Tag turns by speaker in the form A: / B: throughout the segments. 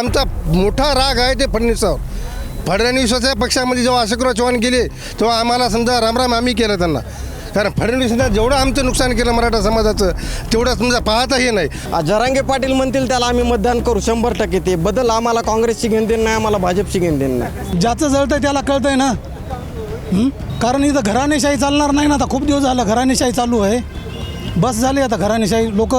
A: आमचा मोठा राग आहे ते फडणवीसावर. फडणवीसाच्या पक्षामध्ये जेव्हा अशोकराव चव्हाण गेले तेव्हा आम्हाला समजा रामराम आम्ही केलं त्यांना. कारण फडणवीसांना जेवढं आमचं नुकसान केलं मराठा समाजाचं तेवढं समजा पाहताही नाही.
B: जरांगे पाटील म्हणतील त्याला आम्ही मतदान करू शंभर टक्के ते. बदल आम्हाला काँग्रेसची घेऊन देण नाही आम्हाला भाजपची घेऊन देण नाही.
C: ज्याचं जळतंय त्याला कळतंय ना. हं? कारण इथं घराणेशाही चालणार नाही ना. आता खूप दिवस झालं घराणेशाही चालू आहे. बस झाली आता घराणेशाही. लोक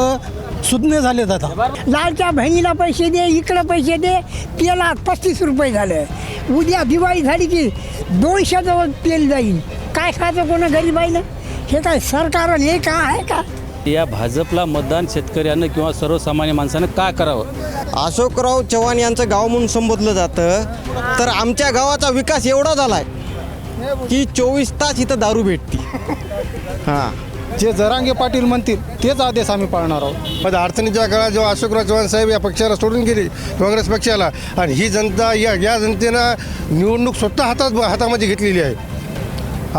C: सुज्ञ झालेत आता.
D: लालच्या बहिणीला पैसे दे इकडं पैसे दे तेलात पस्तीस रुपये झालं. उद्या दिवाळी झाली की दोनशे जवळ तेल जाईल. काय खायचं कोणा गरीबाईनं? हे काय सरकार हे का आहे का?
E: या भाजपला मतदान शेतकऱ्यानं किंवा सर्वसामान्य माणसानं काय करावं?
B: अशोकराव चव्हाण यांचं गाव म्हणून संबोधलं जातं. तर आमच्या गावाचा विकास एवढा झाला आहे की चोवीस तास इथं दारू भेटते. हां.
C: जे जरांगे पाटील म्हणतील तेच आदेश आम्ही पाळणार आहोत.
A: पण अडचणीच्या काळात जेव्हा अशोकराव चव्हाण साहेब या पक्षाला सोडून गेले काँग्रेस पक्षाला आणि ही जनता या या जनतेनं निवडणूक स्वतः हातात हातामध्ये घेतलेली आहे.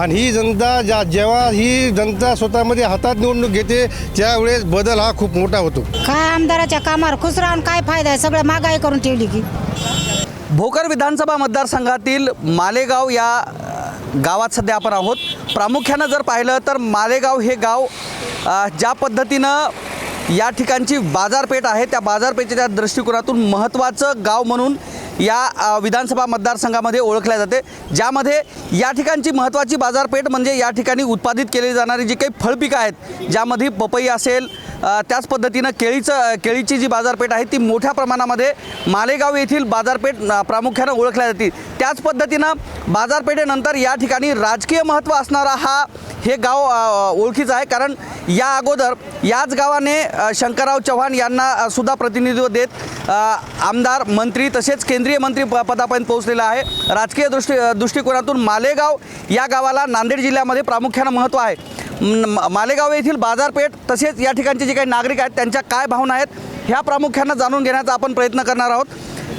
A: आणि ही जनता ज्या जेव्हा ही जनता स्वतःमध्ये हातात निवडणूक घेते त्यावेळेस बदल हा खूप मोठा होतो.
F: काय आमदाराच्या कामावर खुश राहून काय फायदा आहे? सगळं महागाई करून ठेवली की.
G: भोकर विधानसभा मतदारसंघातील मालेगाव या गावात सध्या आपण आहोत. प्रामुख्यानं जर पाहिलं तर मालेगाव हे गाव ज्या पद्धतीनं या ठिकाणची बाजारपेठ आहे त्या बाजारपेठेच्या दृष्टिकोनातून महत्त्वाचं गाव म्हणून या विधानसभा मतदारसंघामध्ये ओळखल्या जाते. ज्यामध्ये या ठिकाणची महत्त्वाची बाजारपेठ म्हणजे या ठिकाणी उत्पादित केली जाणारी जी काही फळपिकं आहेत ज्यामध्ये पपई असेल त्याच पद्धतीनं केळीचं केळीची जी बाजारपेठ आहे ती मोठ्या प्रमाणामध्ये मालेगाव येथील बाजारपेठ प्रामुख्यानं ओळखल्या जाते त्याच पद्धतीनं बाजारपेठेनंतर या ठिकाणी राजकीय महत्त्व असणारा हा हे गाव ओळखीचं आहे. कारण या अगोदर याच गावाने शंकरराव चव्हाण यांना सुद्धा प्रतिनिधित्व देत आमदार मंत्री तसेच केंद्रीय मंत्री प पदापर्यंत पोहोचलेला आहे. राजकीय दृष्टी दृष्टिकोनातून मालेगाव या गावाला नांदेड जिल्ह्यामध्ये प्रामुख्यानं महत्त्व आहे. म- मालेगाव येथील बाजारपेठ तसेच या ठिकाणचे जे काही नागरिक आहेत त्यांच्या काय भावना आहेत ह्या प्रामुख्यानं जाणून घेण्याचा आपण प्रयत्न करणार आहोत.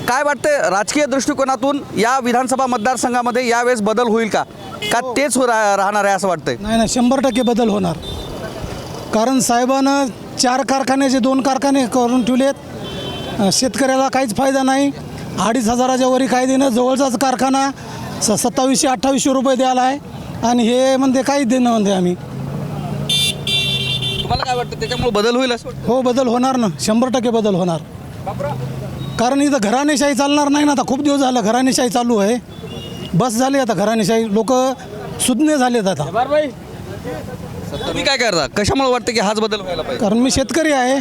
G: काय वाटतं राजकीय दृष्टिकोनातून या विधानसभा मतदारसंघामध्ये यावेळेस बदल होईल का? का तेच हो राहणार आहे असं वाटतंय?
C: नाही नाही शंभर टक्के बदल होणार. कारण साहेबानं चार कारखान्याचे दोन कारखाने करून ठेवलेत शेतकऱ्याला काहीच फायदा नाही. अडीच हजाराच्या वरी काय देणं जवळचाच कारखाना स सत्तावीसशे अठ्ठावीसशे रुपये द्यायला आहे. आणि हे म्हणते काहीच देणं म्हणते आम्ही.
G: तुम्हाला काय वाटतं त्याच्यामुळे बदल होईल असं
C: हो बदल होणार ना. शंभर टक्के बदल होणार. कारण इथं घराणेशाही चालणार नाही ना. आता खूप दिवस झालं घराणेशाही चालू आहे. बस झाली आता घराणेशाही. लोक सुज्ञ झालेत आता.
G: तुम्ही काय करता? कशामुळे वाटतं की हाच बदल व्हायला पाहिजे?
C: कारण मी शेतकरी आहे.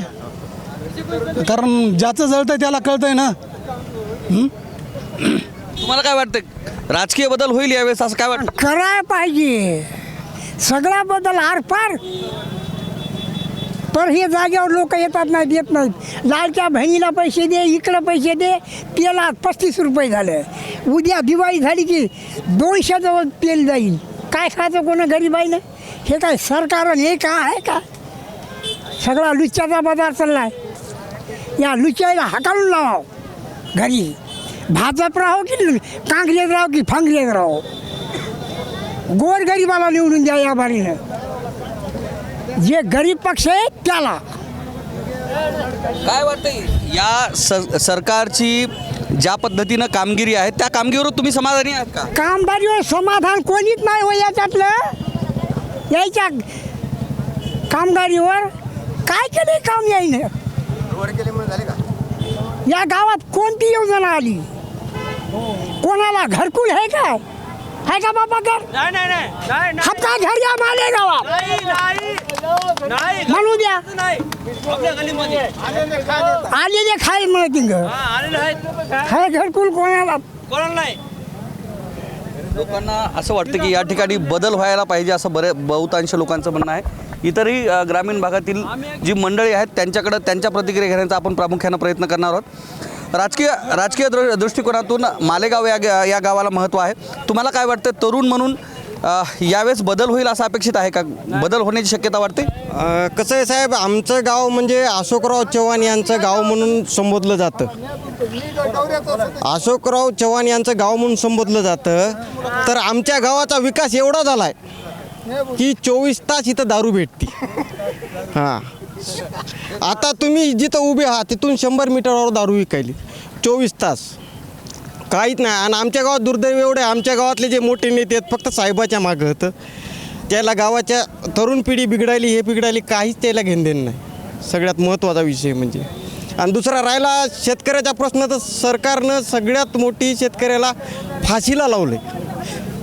C: कारण ज्याचं जळतंय त्याला कळतंय ना.
G: तुम्हाला काय वाटतं? राजकीय बदल होईल यावेळेस असं काय वाटतं?
D: कराय पाहिजे. सगळा बदल आरपार तर हे जागेवर लोक येतात नाही देत नाहीत. लालच्या बहिणीला पैसे दे इकडं पैसे दे तेलात पस्तीस रुपये झालं. उद्या दिवाळी झाली की दोनशेजवळ तेल जाईल. काय खायचं कोणा गरीबाईनं हे काय सरकार हे का आहे का? सगळा लुच्च्याचा बाजार चालला आहे या लुच्च्याला हाकालून लावाव घरी. भाजप राहो की काँग्रेस राहो की फांग्रेस राहो. गोरगरीबाला निवडून द्या या बारीनं. जे गरीब पक्ष आहे त्याला.
G: काय वाटतंय? या स सरकारची ज्या पद्धतीनं कामगिरी आहे त्या कामगिरीवर तुम्ही समाधानी आहात का?
D: कामदारीवर समाधान कोणीच नाही हो याच्यातलं? यायच्या कामगारीवर काय केले काम यायनं? या गावात कोणती योजना आली? कोणाला घरकुल आहे काय आहे का बाबा घर हप्ता घर या माले गावात म्हणू द्या? आलेले खाय म्हणते काय घरकुल कोणाला
G: लोकांना असं वाटतं की या ठिकाणी बदल व्हायला पाहिजे असं बरे बहुतांश लोकांचं म्हणणं आहे. इतरही ग्रामीण भागातील जी मंडळी आहेत त्यांच्याकडं त्यांच्या प्रतिक्रिया घेण्याचा आपण प्रामुख्यानं प्रयत्न करणार आहोत. राजकीय राजकीय दृ दृष्टिकोनातून मालेगाव या या गावाला महत्त्व आहे. तुम्हाला काय वाटतं तरुण म्हणून यावेळेस बदल होईल असं अपेक्षित आहे का? बदल होण्याची शक्यता वाटते?
B: कसं आहे साहेब आमचं गाव म्हणजे अशोकराव चव्हाण यांचं गाव म्हणून संबोधलं जातं. अशोकराव चव्हाण यांचं गाव म्हणून संबोधलं जातं. तर आमच्या गावाचा विकास एवढा झाला आहे की चोवीस तास इथं दारू भेटते. हां. आता तुम्ही जिथं उभे आहात तिथून शंभर मीटरवर दारू विकायली. चोवीस तास. काहीच नाही. आणि आमच्या गावात दुर्दैव एवढे आमच्या गावातले जे मोठे नेते आहेत फक्त साहेबाच्या मागं होतं. त्याला गावाच्या तरुण पिढी बिघडायली हे बिघडायली काहीच त्याला घेणं नाही. सगळ्यात महत्त्वाचा विषय म्हणजे. आणि दुसरा राहिला शेतकऱ्याचा प्रश्न तर सरकारनं सगळ्यात मोठी शेतकऱ्याला फाशीला लावलं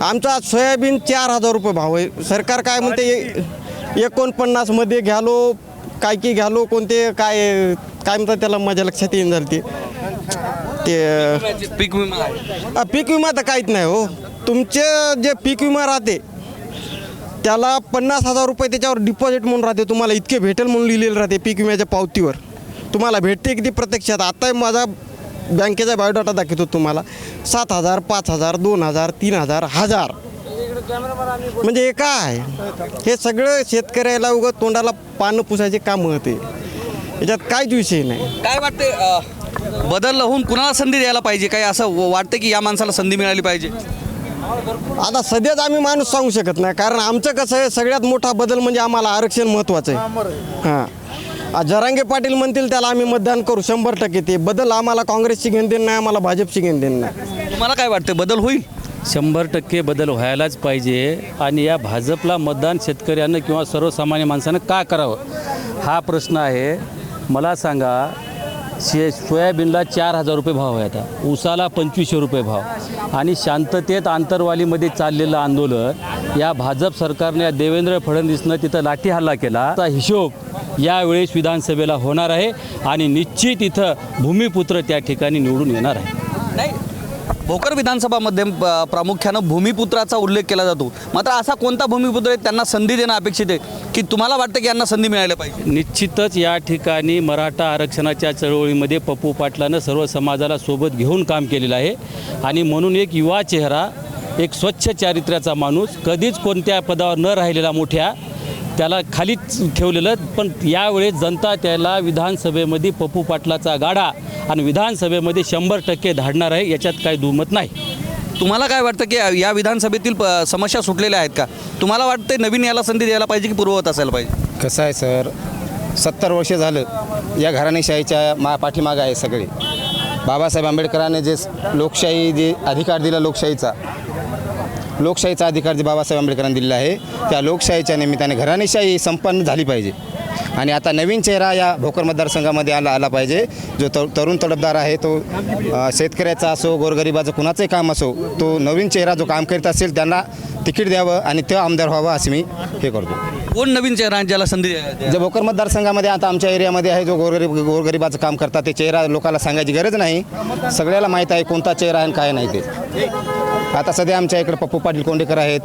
B: आमचा सोयाबीन चार हजार रुपये भाव आहे. सरकार काय म्हणते ए- एकोणपन्नासमध्ये घ्यालो काय की घ्यालो कोणते काय काय म्हणतात त्याला माझ्या लक्षात येईन झालं ते. ते
G: पीक विमा आहे.
B: अ, पीक विमा तर काहीच नाही हो. तुमचे जे पीक विमा राहते त्याला पन्नास हजार रुपये त्याच्यावर डिपॉझिट म्हणून राहते. तुम्हाला इतके भेटेल म्हणून लिहिलेलं राहते पीक विम्याच्या पावतीवर. तुम्हाला भेटते किती प्रत्यक्षात? आता माझा बँकेचा बायोडाटा दाखवतो तुम्हाला. सात हजार पाच हजार दोन हजार तीन हजार हजार. म्हणजे हे काय? हे सगळं शेतकऱ्याला उगं तोंडाला पानं पुसायचे काम होते. याच्यात काहीच विषय नाही?
G: काय वाटते बदल होऊन कुणाला संधी द्यायला पाहिजे? काय असं वाटतं की या माणसाला संधी मिळाली पाहिजे?
B: आता सध्याच आम्ही माणूस सांगू शकत नाही. कारण आमचं कसं आहे सगळ्यात मोठा बदल म्हणजे आम्हाला आरक्षण महत्त्वाचं आहे. हां. जरांगे पाटील म्हणतील त्याला आम्ही मतदान करू. शंभर टक्के ते. बदल आम्हाला काँग्रेसची घेण देणं नाही आम्हाला भाजपची घेण देणं नाही.
G: तुम्हाला काय वाटतं बदल होईल?
E: शंभर टक्के बदल व्हायलाच पाहिजे. आणि या भाजपला मतदान शेतकऱ्यांना किंवा सर्वसामान्य माणसानं का करावं? हा प्रश्न आहे. मला सांगा शे सोयाबीनला चार हजार रुपये भाव आहे आता. उसाला पंचवीसशे रुपये भाव. आणि शांततेत आंतरवालीमध्ये चाललेलं आंदोलन या भाजप सरकारने या देवेंद्र फडणवीसनं तिथं लाठी हल्ला केला. त्या हिशोब यावेळेस विधानसभेला होणार आहे. आणि निश्चित इथं भूमिपुत्र त्या ठिकाणी निवडून येणार आहे.
G: नाही भोकर विधानसभामध्ये प- प्रामुख्यानं भूमिपुत्राचा उल्लेख केला जातो. मात्र असा कोणता भूमिपुत्र आहे त्यांना संधी देणं अपेक्षित आहे की तुम्हाला वाटतं की यांना संधी मिळायला पाहिजे?
E: निश्चितच या ठिकाणी मराठा आरक्षणाच्या चळवळीमध्ये पप्पू पाटलानं सर्व समाजाला सोबत घेऊन काम केलेलं आहे. आणि म्हणून एक युवा चेहरा एक स्वच्छ चारित्र्याचा माणूस कधीच कोणत्या पदावर न राहिलेला मोठ्या त्याला खालीच ठेवलेलं पण यावेळेस जनता त्याला विधानसभेमध्ये पप्पू पाटलाचा गाडा आणि विधानसभेमध्ये शंभर टक्के धाडणार आहे याच्यात काही दुमत नाही.
G: तुम्हाला काय वाटतं की या विधानसभेतील प- समस्या सुटलेल्या आहेत का? तुम्हाला वाटतं नवीन याला संधी द्यायला पाहिजे की पूर्ववत असायला पाहिजे?
H: कसं आहे सर सत्तर वर्ष झालं या घराणेशाहीच्या मा पाठीमागं आहे सगळे. बाबासाहेब आंबेडकरांनी जे लोकशाही जे अधिकार दिला लोकशाहीचा लोकशाहीचा अधिकार जे बाबासाहेब आंबेडकरांनी दिलेला आहे त्या लोकशाहीच्या निमित्ताने घराणेशाही संपन्न झाली पाहिजे. आणि आता नवीन चेहरा या भोकर मतदारसंघामध्ये आला आला पाहिजे. जो त तरुण तडफदार आहे तो शेतकऱ्याचा असो गोरगरिबाचं कुणाचंही काम असो तो नवीन चेहरा जो काम करीत असेल त्यांना तिकीट द्यावं आणि तो आमदार व्हावं असं मी हे करतो.
G: कोण नवीन चेहरा आहे ज्याला संधी द्या-
H: जे भोकर मतदारसंघामध्ये आता आमच्या एरियामध्ये आहे जो गोरगरीब गोरगरिबाचं काम करतात ते चेहरा लोकांना सांगायची गरज नाही. सगळ्याला माहीत आहे कोणता चेहरा आहे आणि काय नाही ते. आता सध्या आमच्या इकडे पप्पू पाटील कोंडेकर आहेत.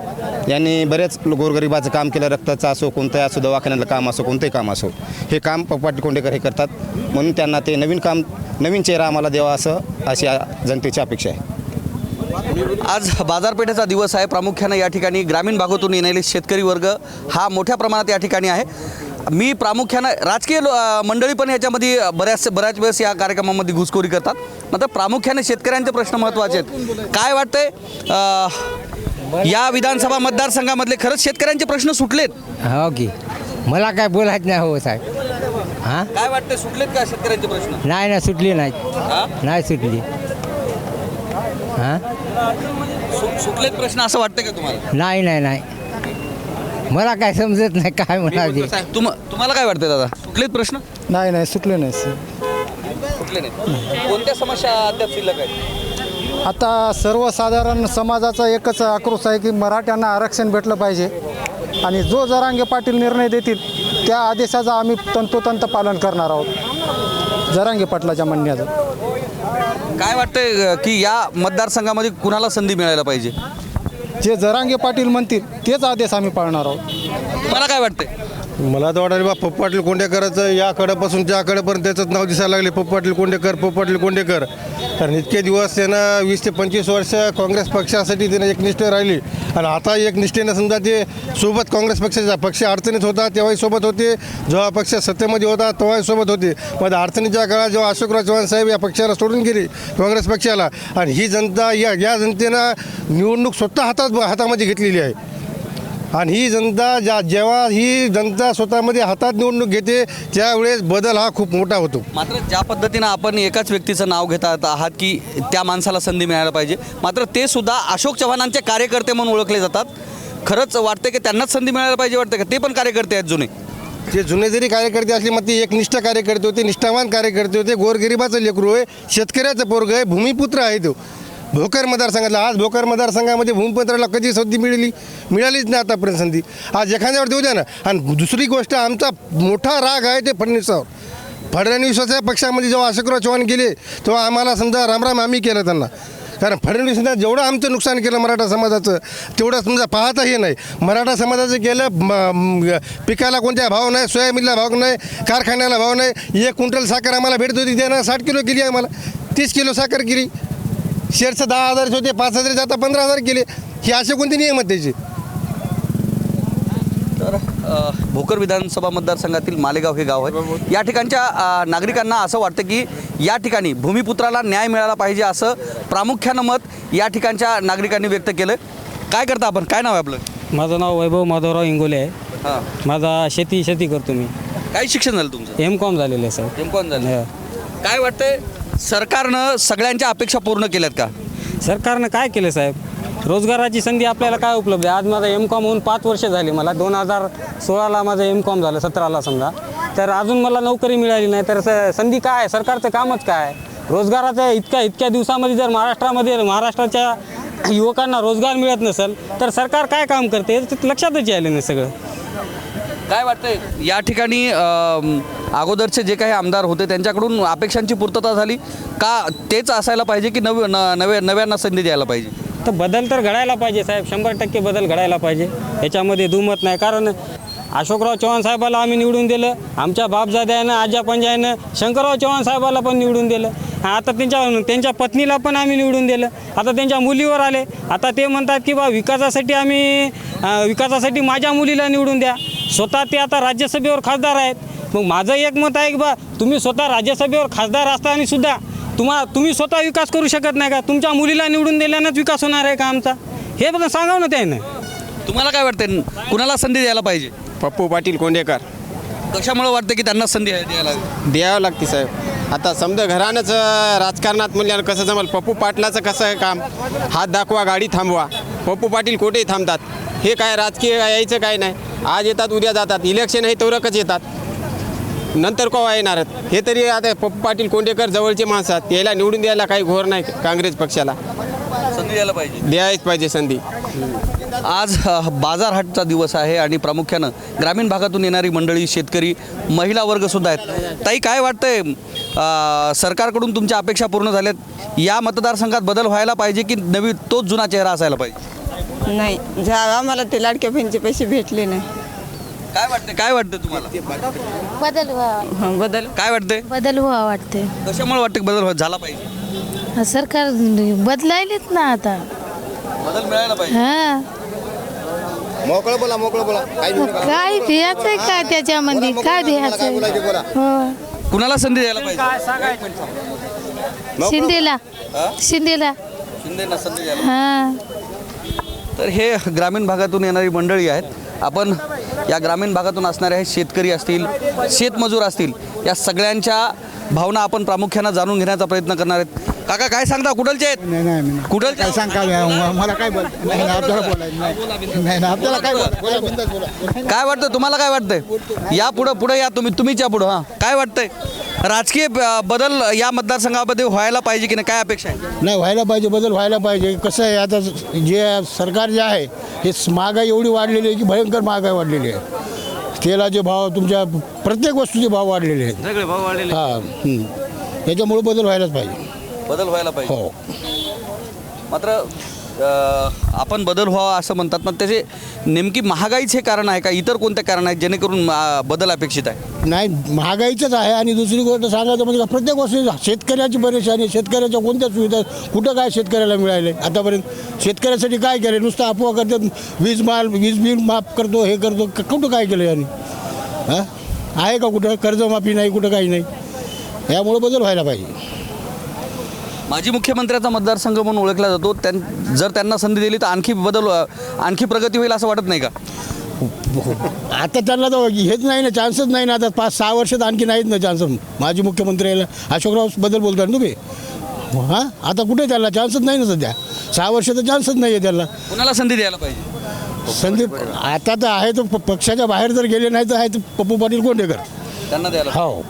H: यांनी बरेच गोरगरिबाचं काम केलं रक्ताचं असो कोणतंही असो दवाखान्यातलं काम असो कोणतंही काम असो. हे काम पप्पू पाटील कोंडेकर हे करतात. म्हणून त्यांना ते नवीन काम नवीन चेहरा आम्हाला द्यावा असं अशी आ- जनतेची अपेक्षा आहे.
G: आज बाजारपेठेचा दिवस आहे. प्रामुख्यानं या ठिकाणी ग्रामीण भागातून येणारे शेतकरी वर्ग हा मोठ्या प्रमाणात या ठिकाणी आहे. मी प्रामुख्यानं राजकीय मंडळी पण याच्यामध्ये बऱ्याच बऱ्याच वेळेस या कार्यक्रमामध्ये घुसखोरी करतात. मात्र प्रामुख्याने शेतकऱ्यांचे प्रश्न महत्त्वाचे आहेत. काय वाटतंय? या विधानसभा मतदारसंघामधले खरंच शेतकऱ्यांचे प्रश्न सुटलेत?
I: हो की. मला काय बोलायचं नाही हो साहेब. हां?
G: काय वाटतंय? सुटलेत का शेतकऱ्यांचे प्रश्न?
I: नाही ना सुटली नाही? नाही सुटली. हां?
G: सु- सुटलेत प्रश्न असं वाटतंय का तुम्हाला?
I: नाही नाही नाही. मला काय समजत नाही काय म्हणाले?
G: तुम तुम्हाला काय वाटतंय दादा? सुटलेत प्रश्न?
C: नाही नाही सुटले नाही
G: सुटले नाही कोणत्या समस्या अद्याप शिल्लक आहेत?
C: आता सर्वसाधारण समाजाचा एकच आक्रोश आहे की मराठ्यांना आरक्षण भेटलं पाहिजे. आणि जो जरांगे पाटील निर्णय देतील त्या आदेशाचं आम्ही तंतोतंत पालन करणार आहोत. जरांगे पाटलाच्या म्हणण्याचं.
G: काय वाटतंय की या मतदारसंघामध्ये कुणाला संधी मिळायला पाहिजे?
C: जे जरांगे पाटील म्हणतील तेच आदेश आम्ही पाळणार आहोत.
G: तुम्हाला काय वाटतंय?
A: मला तर वाटायला बा पप्पू पाटील कोंडेकरचं याकडेपासून त्याकडेपर्यंत त्याचंच नाव दिसायला लागले. पप्पू पाटील कोंडेकर पप्पू पाटील कोंडेकर. कारण इतके दिवस त्यानं वीस ते पंचवीस वर्ष काँग्रेस पक्षासाठी त्यानं एकनिष्ठ राहिली. आणि आता एक निष्ठेनं समजा ते सोबत काँग्रेस पक्षाचा पक्ष अडचणीत होता तेव्हाही सोबत होते. जेव्हा पक्ष सत्तेमध्ये होता तेव्हाही सोबत होते. मग अडचणीच्या काळात जेव्हा अशोकराव चव्हाण साहेब या पक्षाला सोडून गेली काँग्रेस पक्षाला आणि ही जनता या या जनतेनं निवडणूक स्वतः हातात हातामध्ये घेतलेली आहे. आणि ही जनता ज्या जेव्हा ही जनता स्वतःमध्ये हातात निवडणूक घेते त्यावेळेस बदल हा खूप मोठा होतो.
G: मात्र ज्या पद्धतीनं आपण एकाच व्यक्तीचं नाव घेतात आहात की त्या माणसाला संधी मिळायला पाहिजे मात्र ते सुद्धा अशोक चव्हाणांचे कार्यकर्ते म्हणून ओळखले जातात. खरंच वाटते की त्यांनाच संधी मिळायला पाहिजे वाटतं का? ते पण कार्यकर्ते आहेत जुने.
A: ते जुने जरी कार्यकर्ते असले मग ते एकनिष्ठ कार्यकर्ते होते निष्ठावान कार्यकर्ते होते गोरगरिबाचं लेकरू आहे शेतकऱ्याचं पोरग आहे भूमिपुत्र आहे तो. भोकर मतदारसंघातला आज भोकर मतदारसंघामध्ये भूमिपत्राला कधी संधी मिळाली? मिळालीच नाही आतापर्यंत संधी. आज एखाद्यावर देऊ द्या ना. आणि दुसरी गोष्ट आमचा मोठा राग आहे ते फडणवीसावर. फडणवीसाच्या पक्षामध्ये जेव्हा अशोकराव चव्हाण गेले तेव्हा आम्हाला समजा रामराम आम्ही केलं त्यांना. कारण फडणवीसांना जेवढं आमचं नुकसान केलं मराठा समाजाचं तेवढं समजा पाहताही नाही. मराठा समाजाचं केलं पिकाला कोणत्या भाव नाही सोयाबीनला भाव नाही कारखान्याला भाव नाही. एक क्विंटल साखर आम्हाला भेटत होती त्यानं साठ किलो केली आम्हाला. तीस किलो साखर केली. शेअरचं दहा हजारचे होते पाच हजारचे आता पंधरा हजार केले. हे असे कोणते नियम आहेत त्याचे?
G: तर अ, भोकर विधानसभा मतदारसंघातील मालेगाव हे गाव आहे. या ठिकाणच्या अ, नागरिकांना असं वाटतं की या ठिकाणी भूमिपुत्राला न्याय मिळाला पाहिजे असं प्रामुख्यानं मत या ठिकाणच्या नागरिकांनी व्यक्त केलं काय करता आपण? काय नाव आहे आपलं?
J: माझं नाव वैभव माधवराव इंगोले आहे.
G: हां.
J: माझा शेती शेती करतो मी.
G: काय शिक्षण झालं तुमचं?
J: एम कॉम झालेलं आहे सर.
G: नेमकं झालं. काय वाटतंय? सरकारनं सगळ्यांच्या अपेक्षा पूर्ण केल्यात का?
J: सरकारनं काय केलं साहेब? रोजगाराची संधी आपल्याला काय उपलब्ध आहे? आज माझा एम कॉम होऊन पाच वर्ष झाली मला. दोन हजार सोळाला माझं एम कॉम झालं सतराला समजा. तर अजून मला नोकरी मिळाली नाही तर स- संधी काय आहे? सरकारचं कामच काय आहे? रोजगाराचं इतक्या इतक्या दिवसामध्ये जर महाराष्ट्रामध्ये महाराष्ट्राच्या युवकांना रोजगार मिळत नसेल तर सरकार काय काम करते? हे लक्षातच यायलं नाही सगळं.
G: काय वाटतंय? या ठिकाणी अम, अगोदरचे जे काही आमदार होते त्यांच्याकडून अपेक्षांची पूर्तता झाली? का तेच असायला पाहिजे की नव न- नव्या नव्यांना संधी द्यायला पाहिजे?
J: तर बदल तर घडायला पाहिजे साहेब. शंभर टक्के बदल घडायला पाहिजे. याच्यामध्ये दुमत नाही. कारण अशोकराव चव्हाण साहेबाला आम्ही निवडून दिलं. आमच्या बापजाद्यानं आजा पंजायनं शंकरराव चव्हाण साहेबाला पण निवडून दिलं. आता त्यांच्या त्यांच्या पत्नीला पण आम्ही निवडून दिलं. आता त्यांच्या मुलीवर आले. आता ते म्हणतात की बा विकासासाठी आम्ही विकासासाठी माझ्या मुलीला निवडून द्या. स्वतः ते आता राज्यसभेवर खासदार आहेत. मग माझं एक मत आहे की बा तुम्ही स्वतः राज्यसभेवर खासदार असताना सुद्धा तुम्हा तुम्ही स्वतः विकास करू शकत नाही का? तुमच्या मुलीला निवडून दिल्यानंच विकास होणार आहे का आमचा? हे पण सांगाव ना त्यानं.
G: तुम्हाला काय वाटतं कुणाला संधी द्यायला पाहिजे?
B: पप्पू पाटील कोंडेकर.
G: कशामुळे वाटतं की त्यांना संधी द्यायला?
B: द्यावं लागते साहेब. आता समजा घरानंच राजकारणात म्हणल्यानं कसं जमल? पप्पू पाटलाचं कसं आहे काम? हात दाखवा गाडी थांबवा. पप्पू पाटील कुठेही थांबतात. हे काय राजकीय काय यायचं काय नाही. आज येतात उद्या जातात. इलेक्शन आहे तेवढंच येतात. नंतर केव्हा येणार? हे तरी आता पप्पू पाटील कोंडेकर जवळचे माणसं आहेत. याला निवडून द्यायला काही घोर नाही काँग्रेस पक्षाला.
G: संधी द्यायला पाहिजे.
B: द्यायच पाहिजे संधी.
G: आज बाजार हाटचा दिवस आहे आणि प्रामुख्यानं ग्रामीण भागातून येणारी मंडळी शेतकरी महिला वर्ग सुद्धा आहेत. ताई काय वाटतंय? सरकारकडून तुमच्या अपेक्षा पूर्ण झाल्यात. या मतदारसंघात बदल व्हायला पाहिजे की नवी तोच जुना चेहरा असायला पाहिजे?
K: नाही जा आम्हाला ते लाडक्या बहिणीचे पैसे भेटले नाही.
G: काय वाटतंय? काय वाटतंय तुम्हाला?
L: बदल व्हावा.
K: बदल.
G: काय वाटतंय?
L: बदल व्हावा वाटते
G: कशामुळे वाटतं की बदल झाला पाहिजे?
L: सरकार बदलायलेत ना आता.
G: बदल मिळायला पाहिजे.
L: हा.
B: मोकळं बोला मोकळं बोला.
L: काय त्याच्यामध्ये? काय हो.
G: कुणाला संधी द्यायला पाहिजे?
L: शिंदेला. शिंदेला.
G: शिंदेना संधी द्यायला
L: हा.
G: तर हे ग्रामीण भागातून येणारी मंडळी आहेत. आपण या ग्रामीण भागातून असणारे हे शेतकरी असतील शेतमजूर असतील या सगळ्यांच्या भावना आपण प्रामुख्यानं जाणून घेण्याचा प्रयत्न करणार आहेत. काका काय सांगता? कुठलचे आहेत?
C: नाही नाही
G: कुठलचे?
C: काय सांग काय मला काय बोल नाही नाही, आपल्याला बोलायचं नाही. आपल्याला काय बोला
G: काय वाटतं तुम्हाला काय वाटतंय? या पुढं पुढे या तुम्ही तुम्हीच्या पुढं हां. काय वाटतंय? राजकीय अ, बदल या मतदारसंघामध्ये व्हायला पाहिजे की नाही? काय अपेक्षा आहे?
C: नाही व्हायला पाहिजे बदल व्हायला पाहिजे. कसं आहे आता जे सरकार जे आहे हे महागाई एवढी वाढलेली आहे की भयंकर महागाई वाढलेली आहे. तेलाचे भाव तुमच्या प्रत्येक वस्तूचे भाव वाढलेले आहेत.
G: सगळे भाव वाढलेले
C: हां हं. याच्यामुळे बदल व्हायलाच पाहिजे.
G: बदल व्हायला पाहिजे.
C: हो.
G: मात्र अ, आपण बदल व्हावा असं म्हणतात पण त्याचे नेमकी महागाईच हे कारण आहे का? इतर कोणते कारण आहेत जेणेकरून अ, बदल अपेक्षित आहे?
C: नाही महागाईचंच आहे आणि दुसरी गोष्ट सांगायचं म्हणजे का प्रत्येक वस्तू शेतकऱ्याची परेशानी शेतकऱ्याच्या कोणत्या सुविधा कुठं काय शेतकऱ्याला मिळाले? आतापर्यंत शेतकऱ्यासाठी काय केलं? नुसतं अफवा करतात वीज माल वीज बिल माफ करतो हे करतो क- कुठं काय केलं यांनी? हां? आहे का कुठं? कर्जमाफी नाही कुठं काही नाही. यामुळे बदल व्हायला पाहिजे.
G: माजी मुख्यमंत्र्याचा मतदारसंघ म्हणून ओळखला जातो. त्यां जर त्यांना संधी दिली तर आणखी बदल आणखी प्रगती होईल असं वाटत नाही का?
M: आता त्यांना तर हेच नाही ना चान्सच नाही ना. आता पाच सहा वर्षात आणखी नाहीत ना चान्स माजी मुख्यमंत्री अशोकरावबद्दल बोलतात ना तुम्ही. हां? आता कुठे त्याला चान्सच नाही ना सध्या. सहा वर्षाचा चान्सच नाही आहे त्याला
G: कुणाला संधी द्यायला पाहिजे?
M: संदीप आता तर आहे तो पक्षाच्या बाहेर जर गेले नाही तर आहे तर पप्पू पाटील कोंडेकर.
G: त्यांना द्यायला
M: हो.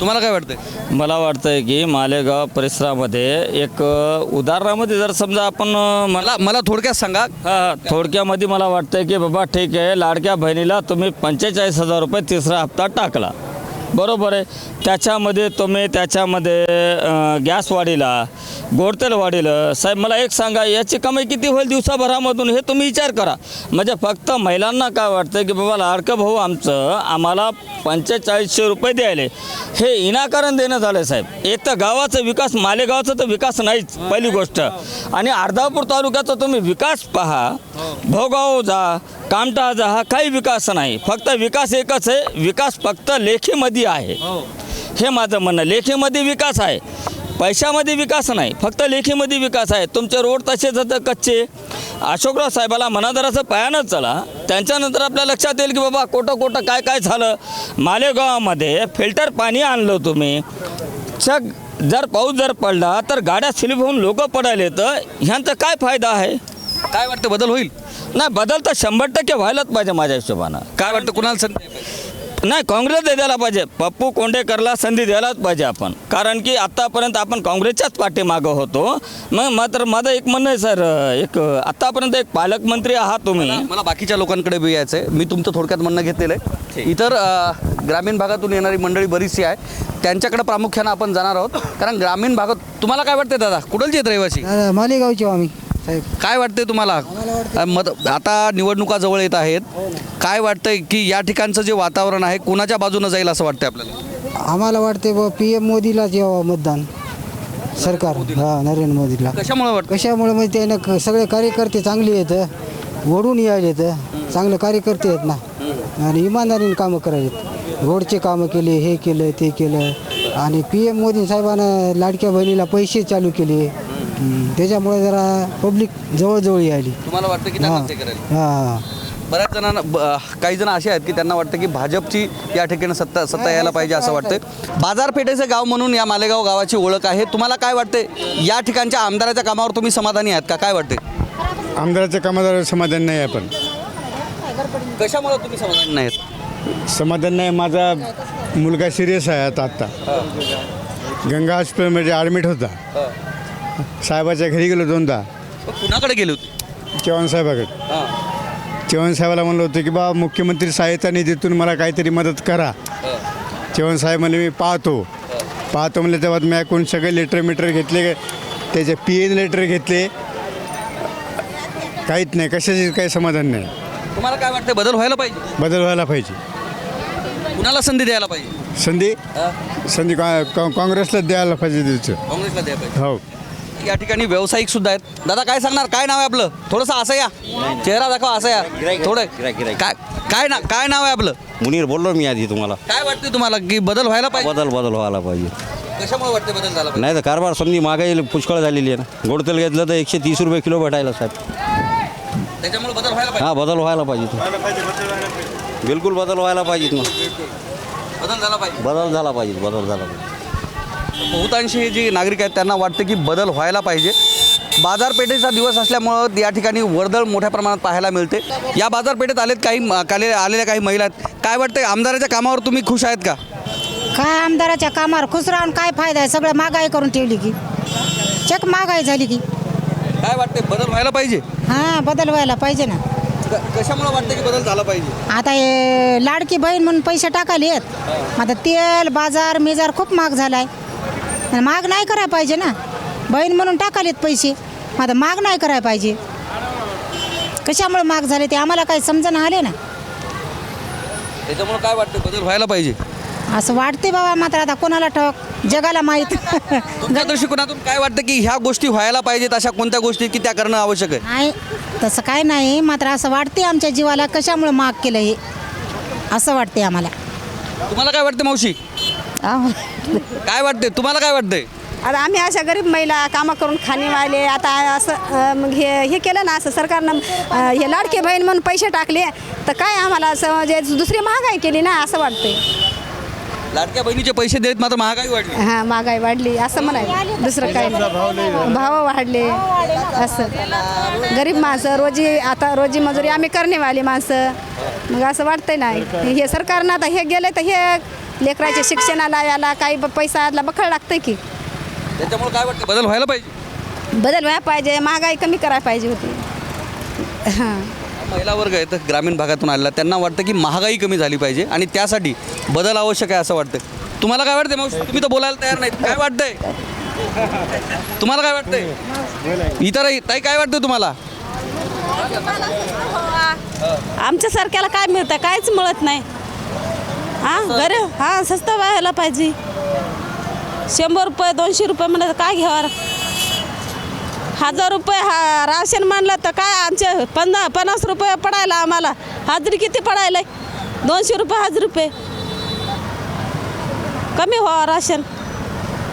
G: तुम्हाला काय वाटतंय?
N: मला वाटतंय की मालेगाव परिसरामध्ये एक अ, उदाहरणामध्ये जर समजा आपण अ, मला
G: मला मला थोडक्यात सांगा.
N: हा, थोडक्यामध्ये मला वाटतंय की बाबा ठीक आहे लाडक्या बहिणीला तुम्ही पंचेचाळीस हजार रुपये तिसरा हप्ता टाकला. बरोबर आहे. त्याच्यामध्ये तुम्ही त्याच्यामध्ये गॅस वाढीला गोडतेल वाढीलं साहेब मला एक सांगा याची कमाई किती होईल दिवसाभरामधून हे तुम्ही विचार करा. म्हणजे फक्त महिलांना काय वाटतं की बाबा लाडकं भाऊ आमचं आम्हाला पंचेचाळीसशे रुपये द्यायले. हे इनाकारण देणं झालं साहेब. एक तर गावाचा विकास मालेगावचा तर विकास नाहीच पहिली गोष्ट. आणि अर्धापूर तालुक्याचा तुम्ही विकास पहा. भोगाव जा कामटा जा हा काही विकास नाही. फक्त विकास एकच आहे. विकास फक्त लेखीमध्ये आहे. हे. माझं म्हणणं. लेखीमध्ये विकास आहे. पैशामध्ये विकास नाही. फक्त लेखीमध्ये विकास आहे. तुमचे रोड तसेच आता कच्चे. अशोकराव साहेबाला मनादराचं पायानंच चला त्यांच्यानंतर आपल्या लक्षात येईल की बाबा कोटं कोटं काय काय झालं. मालेगावामध्ये फिल्टर पाणी आणलं तुम्ही. चक जर पाऊस जर पडला तर गाड्या स्लिप होऊन लोक पडायले तर ह्यांचा काय फायदा आहे?
G: काय वाटतं बदल होईल?
N: नाही बदल तर शंभर टक्के व्हायलाच पाहिजे माझ्या हिशोबानं.
G: काय वाटतं कुणाला संधी पाहिजे?
N: नाही काँग्रेसला द्यायला पाहिजे. पप्पू कोंडेकरला संधी द्यायलाच पाहिजे आपण. कारण की आत्तापर्यंत आपण काँग्रेसच्याच पाठीमागं होतो. मग मात्र माझं एक म्हणणं आहे सर एक आत्तापर्यंत एक पालकमंत्री आहात तुम्ही.
G: मला बाकीच्या लोकांकडे बी यायचं आहे मी तुमचं थोडक्यात म्हणणं घेतलेलं आहे. इतर ग्रामीण भागातून येणारी मंडळी बरीचशी आहे. त्यांच्याकडे प्रामुख्यानं आपण जाणार आहोत. कारण ग्रामीण भागात तुम्हाला काय वाटते दादा? कुठलचे आहेत रहिवासी?
I: मालेगावचे आम्ही. साहेब.
G: काय वाटते तुम्हाला? मत आता निवडणुका जवळ येत आहेत. काय वाटतंय की या ठिकाणचं जे वातावरण आहे कुणाच्या बाजूनं जाईल असं वाटतंय आपल्याला?
I: आम्हाला वाटते ब पी एम मोदीलाच यावं मतदान. सरकार. हा नरेंद्र मोदीला.
G: कशामुळे वाटतं
I: कशामुळे? म्हणजे त्यानं क- सगळे कार्यकर्ते चांगले आहेत. ओढून यायले तर चांगले कार्यकर्ते आहेत ना. आणि इमानदारीने कामं करायलेत. रोडचे कामं केले हे केलं ते केलं. आणि पी एम मोदी साहेबानं लाडक्या बहिणीला पैसे चालू केले. त्याच्यामुळे जरा पब्लिक जवळजवळ यायली.
G: तुम्हाला वाटतं की
I: हां
G: त्यांनाच हे.
I: हां
G: बऱ्याच जणांना ब- काही जण असे आहेत की त्यांना वाटतं की भाजपची या ठिकाणी सत्ता सत्ता यायला पाहिजे असं वाटतंय. बाजारपेठेचं गाव म्हणून या मालेगाव गावाची ओळख आहे. तुम्हाला काय वाटते या ठिकाणच्या आमदाराच्या कामावर तुम्ही समाधानी आहात का? काय वाटते
A: आमदाराच्या कामाद्वारे समाधान नाही आपण
G: कशामुळे तुम्ही समाधानी नाहीत
A: समाधान नाही माझा मुलगा सिरियस आहे आता आत्ता गंगा हॉस्पिटलमध्ये ॲडमिट होता. साहेबाच्या घरी गेलो दोनदा.
G: कुणाकडे गेले होते?
A: चव्हाण साहेबाकडे. चव्हाण साहेबाला म्हणलं होतं की बा मुख्यमंत्री सहायता निधीतून मला काहीतरी मदत करा. चव्हाण साहेब म्हणले मी पाहतो. पाहतो म्हणले तेव्हा मी ऐकून सगळे लेटर मिटर घेतले त्याचे पी एन लेटर घेतले. काहीच नाही कशाचे काही समाधान नाही.
G: तुम्हाला काय वाटतं बदल व्हायला पाहिजे?
A: बदल व्हायला पाहिजे.
G: कुणाला संधी द्यायला पाहिजे?
A: संधी? संधी का- का- काँग्रेसला द्यायला पाहिजे त्याचं
G: काँग्रेसला द्यायला पाहिजे.
A: हो.
G: या ठिकाणी व्यावसायिक सुद्धा आहेत. दादा काय सांगणार? काय नाव आहे आपलं? थोडंसं असं या. चेहरा दाखवा असं या. थोडं काय काय ना काय नाव आहे आपलं?
O: मुनीर बोललो मी आधी तुम्हाला.
G: काय वाटते तुम्हाला? की बदल व्हायला पाहिजे?
O: बदल बदल व्हायला पाहिजे.
G: कशामुळे वाटते बदल झाला पाहिजे?
O: नाही तर कारभार समजी महागाई पुष्कळ झालेली आहे ना. गोड तेल घेतलं तर एकशे तीस रुपये किलो भेटायला साहेब.
G: त्याच्यामुळे बदल व्हायला पाहिजे?
O: हा बदल व्हायला पाहिजे. बिलकुल बदल व्हायला पाहिजेत ना.
G: बदल झाला पाहिजे.
O: बदल झाला पाहिजे बदल झाला पाहिजे.
G: बहुतांशी हे जे नागरिक आहेत त्यांना वाटतं की बदल व्हायला पाहिजे. बाजारपेठेचा दिवस असल्यामुळं या ठिकाणी वर्दळ मोठ्या प्रमाणात पाहायला मिळते. या बाजारपेठेत आलेत काही काले आलेल्या काही महिला आहेत. काय वाटतं आमदाराच्या कामावर तुम्ही खुश आहेत का?
F: काय आमदाराच्या कामावर खुश राहून काय फायदा आहे? सगळं महागाई करून ठेवली की. चक महागाई झाली की.
G: काय वाटते बदल व्हायला पाहिजे?
F: हां बदल व्हायला पाहिजे ना.
G: कशामुळे वाटतं की बदल झाला पाहिजे?
F: आता हे लाडकी बहीण म्हणून पैसे टाकाले आहेत आता तेल बाजार मेजार खूप महाग झाला आहे आणि महाग नाही करायला पाहिजे ना. बहीण म्हणून टाकालेत पैसे. आता महाग नाही करायला पाहिजे. कशामुळे महाग झाले ते आम्हाला काही समजणं आले ना.
G: त्याच्यामुळे काय वाटतं बदल व्हायला पाहिजे.
F: असं वाटते बाबा मात्र आता कोणाला ठोक जगाला माहीत.
G: तुमच्या दृष्टिकोनातून काय वाटतं की ह्या गोष्टी व्हायला पाहिजेत अशा कोणत्या गोष्टी की त्या करणं आवश्यक आहे?
F: नाही तसं काय नाही. मात्र असं वाटते आमच्या जीवाला कशामुळे महाग केलं हे? असं वाटते आम्हाला.
G: तुम्हाला काय वाटतं मावशी? काय वाटते तुम्हाला काय वाटतंय?
P: आता आम्ही अशा गरीब महिला कामं करून खाणीवाले आता असं अं, मग हे हे केलं ना असं सरकारनं अं, हे लाडके बहीण म्हणून पैसे टाकले तर काय आम्हाला असं म्हणजे दुसरी महागाई केली ना असं वाटतंय.
G: लाडक्या बहिणीचे पैसे देत मात्र महागाई वाढली.
P: हां महागाई वाढली असं म्हणाय दुसरं नाही. भाव वाढले असं. गरीब माणसं रोजी आता रोजी मजुरी आम्ही करणेवाली माणसं. मग असं वाटतंय ना. हे सरकारनं आता हे गेले तर हे लेकराच्या शिक्षणाला याला काही पैसा याला बखळ लागतंय की.
G: त्याच्यामुळे काय वाटतं? बदल व्हायला पाहिजे.
P: बदल व्हायला पाहिजे महागाई कमी करायला पाहिजे होती. हां.
G: महिला वर्ग आहेत ग्रामीण भागातून आलेला त्यांना वाटतं की महागाई कमी झाली पाहिजे आणि त्यासाठी बदल आवश्यक आहे असं वाटतं तुम्हाला काय वाटतं मावशी? तुम्ही तर बोलायला तयार नाहीत. काय वाटतंय? तुम्हाला काय वाटतंय? इतर ताई काय वाटतं तुम्हाला?
Q: आमच्या सारख्याला काय मिळतं काहीच मिळत नाही. हां गरीब हां स्वस्त व्हायला पाहिजे. शंभर रुपये दोनशे रुपये म्हणलं तर काय घ्यावं हजार रुपये हा राशन मानलं तर काय आमचे पन्ना पन्नास रुपये पडायला आम्हाला. हाजरी किती पडायला? दोनशे रुपये हजार रुपये कमी व्हावं राशन.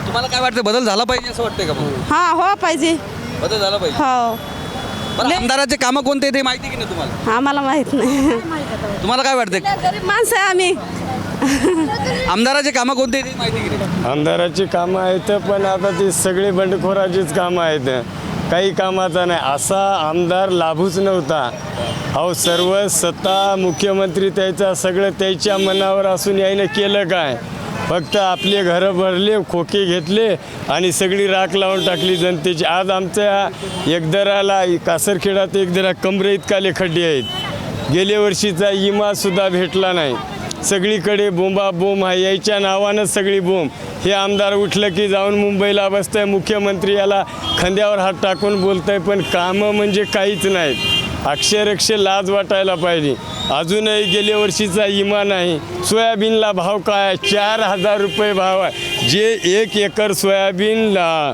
G: तुम्हाला काय वाटतं बदल झाला पाहिजे असं वाटतंय का मग?
Q: हां हो पाहिजे.
G: बदल झाला पाहिजे.
Q: हो.
G: बरं आमदाराचे कामं कोणते ते माहिती की नाही तुम्हाला?
Q: आम्हाला माहीत नाही.
G: तुम्हाला काय वाटतंय?
Q: गरीब माणसं आहे आम्ही.
G: आमदाराचे कामं कोणते ते माहिती
R: आमदाराची कामं आहेत पण आता ती सगळी बंडखोराचीच कामं आहेत. काही कामाचा नाही. असा आमदार लाभूच नव्हता. अहो सर्व सत्ता मुख्यमंत्री त्याचा सगळं त्याच्या मनावर असून यायनं केलं काय? फक्त आपले घरं भरले खोके घेतले आणि सगळी राख लावून टाकली जनतेची. आज आमच्या एकदराला कासरखेडात एकदरा कमरे इतकाले खड्डे आहेत. गेल्या वर्षीचा इमासुद्धा भेटला नाही. सगळीकडे बोंबा बोंब आहे. यायच्या नावानं सगळी बोंब. हे आमदार उठलं की जाऊन मुंबईला बसतंय. मुख्यमंत्री याला खांद्यावर हात टाकून बोलतंय पण कामं म्हणजे काहीच नाहीत. अक्षरक्ष लाज वाटायला पाहिजे. अजूनही गेल्या वर्षीचा इमा नाही. सोयाबीनला भाव काय आहे? चार हजार रुपये भाव आहे. जे एक एकर सोयाबीनला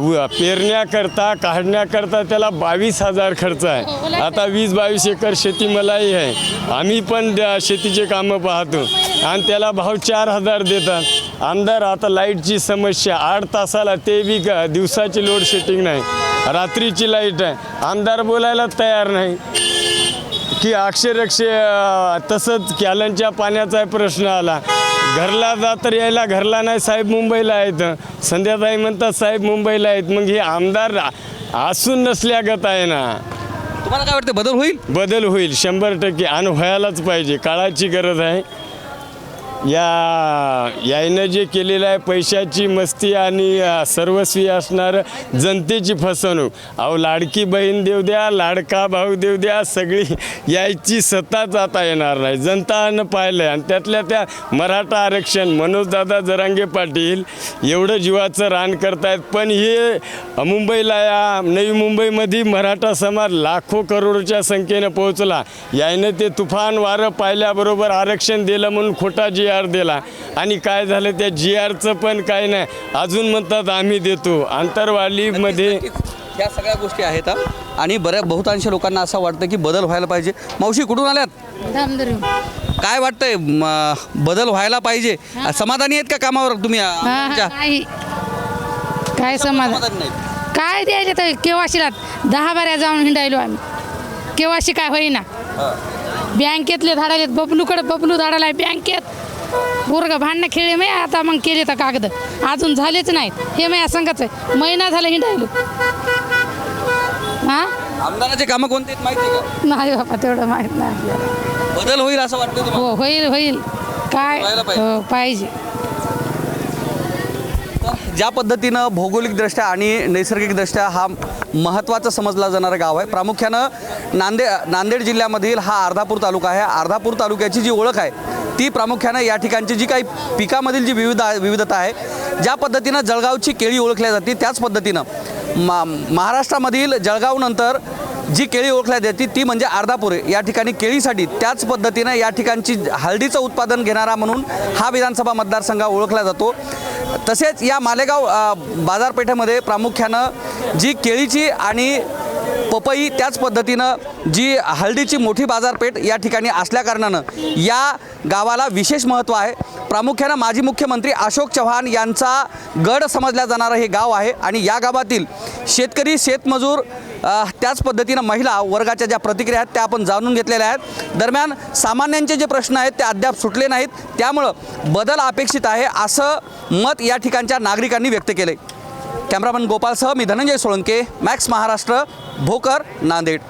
R: व- पेरण्याकरता काढण्याकरता त्याला बावीस हजार खर्च आहे. आता वीस बावीस एकर शेती मलाही आहे. आम्ही पण शेतीचे कामं पाहतो. आणि त्याला भाव चार हजार देतात. आमदार आता लाईटची समस्या. आठ तासाला ते बी ग- दिवसाची लोड शेटिंग नाही. रात्रीची लाइट आहे. आमदार बोलायला तयार नाही. की अक्षरक्ष तसंच कॅलनच्या पाण्याचा प्रश्न आला. घरला जा तर यायला घरला नाही साहेब मुंबईला आहेत. संध्याताई म्हणतात साहेब मुंबईला आहेत. मग हे आमदार असून नसल्यागत आहे ना.
G: तुम्हाला काय वाटतं बदल होईल?
R: बदल होईल शंभर टक्के. आणि व्हायलाच पाहिजे. काळाची गरज आहे. या यायनं जे केलेलं आहे पैशाची मस्ती आणि सर्वस्वी असणारं जनतेची फसवणूक. अहो लाडकी बहीण देऊ द्या लाडका भाऊ देऊ द्या सगळी यायची सत्ता आता येणार नाही. जनतानं पाहिलं आहे आणि त्यातल्या त्या मराठा आरक्षण मनोजदादा जरांगे पाटील एवढं जीवाचं रान करतायत. पण हे मुंबईला या नवी मुंबईमध्ये मराठा समाज लाखो करोडच्या संख्येनं पोहोचला. यायनं ते तुफान वारं पाहिल्याबरोबर आरक्षण दिलं म्हणून खोटा जी आर दिला. आणि काय झालं त्या जी आरचं पण काय नाही. अजून म्हणतात आम्ही देतो. आंतरवालीमध्ये
G: ह्या सगळ्या गोष्टी आहेत हा. आणि बऱ्या बहुतांश लोकांना असं वाटतं की बदल व्हायला पाहिजे. मावशी कुठून आल्यात? काय वाटतंय म, बदल व्हायला पाहिजे? समाधानी आहेत का कामावर तुम्ही? आ, आमच्या?
L: नाही. काय समाधान?
G: समाधानी नाहीत.
L: काय द्यायचे तर केवाशीला दहा बाऱ्या जाऊन हिंडायलो आम्ही. केवाशी काय होईना. बँकेतले धाडाले बबलूकडे बबलू धाडाला बँकेत. पोरग भांडणं खेळले मी आता मग केले तर कागद. अजून झालेच नाहीत. हे मी संगच आहे. महिना झाला हिंडायलो. हा?
G: आमदाराचे कामं कोणते आहेत माहिती आहे का?
L: नाही बाबा तेवढं माहीत नाही आपल्याला.
G: बदल होईल असं वाटतं तुम्हाला?
L: हो होईल होईल. काय?
G: व्हायला पाहिजे.
L: हो पाहिजे.
G: ज्या पद्धतीनं भौगोलिकदृष्ट्या आणि नैसर्गिकदृष्ट्या हा महत्त्वाचा समजला जाणारं गाव आहे प्रामुख्यानं नांदे नांदेड जिल्ह्यामधील हा अर्धापूर तालुका आहे. अर्धापूर तालुक्याची जी ओळख आहे ती प्रामुख्यानं या ठिकाणची जी काही पिकामधील जी विविध विविधता आहे ज्या पद्धतीनं जळगावची केळी ओळखल्या जाते त्याच पद्धतीनं मा महाराष्ट्रामधील जळगावनंतर जी केळी ओळखल्या जाते ती म्हणजे अर्धापूर. या ठिकाणी केळीसाठी त्याच पद्धतीनं या ठिकाणची हळदीचं उत्पादन घेणारा म्हणून हा विधानसभा मतदारसंघ ओळखला जातो. तसेच या मालेगाव बाजारपेठेमध्ये प्रामुख्यानं जी केळीची आणि पपई त्याच पद्धतीनं जी हळदीची मोठी बाजारपेठ या ठिकाणी असल्याकारणानं या गावाला विशेष महत्त्व आहे. प्रामुख्यानं माजी मुख्यमंत्री अशोक चव्हाण यांचा गड समजल्या जाणारं हे गाव आहे आणि या गावातील शेतकरी शेतमजूर त्याच पद्धतीनं महिला वर्गाच्या ज्या प्रतिक्रिया आहेत त्या आपण जाणून घेतलेल्या आहेत. दरम्यान सामान्यांचे जे प्रश्न आहेत ते अद्याप सुटले नाहीत. त्यामुळं बदल अपेक्षित आहे असं मत या ठिकाणच्या नागरिकांनी व्यक्त केले कॅमेरामन गोपालसह मी धनंजय सोळंके मॅक्स महाराष्ट्र भोकर नांदेड.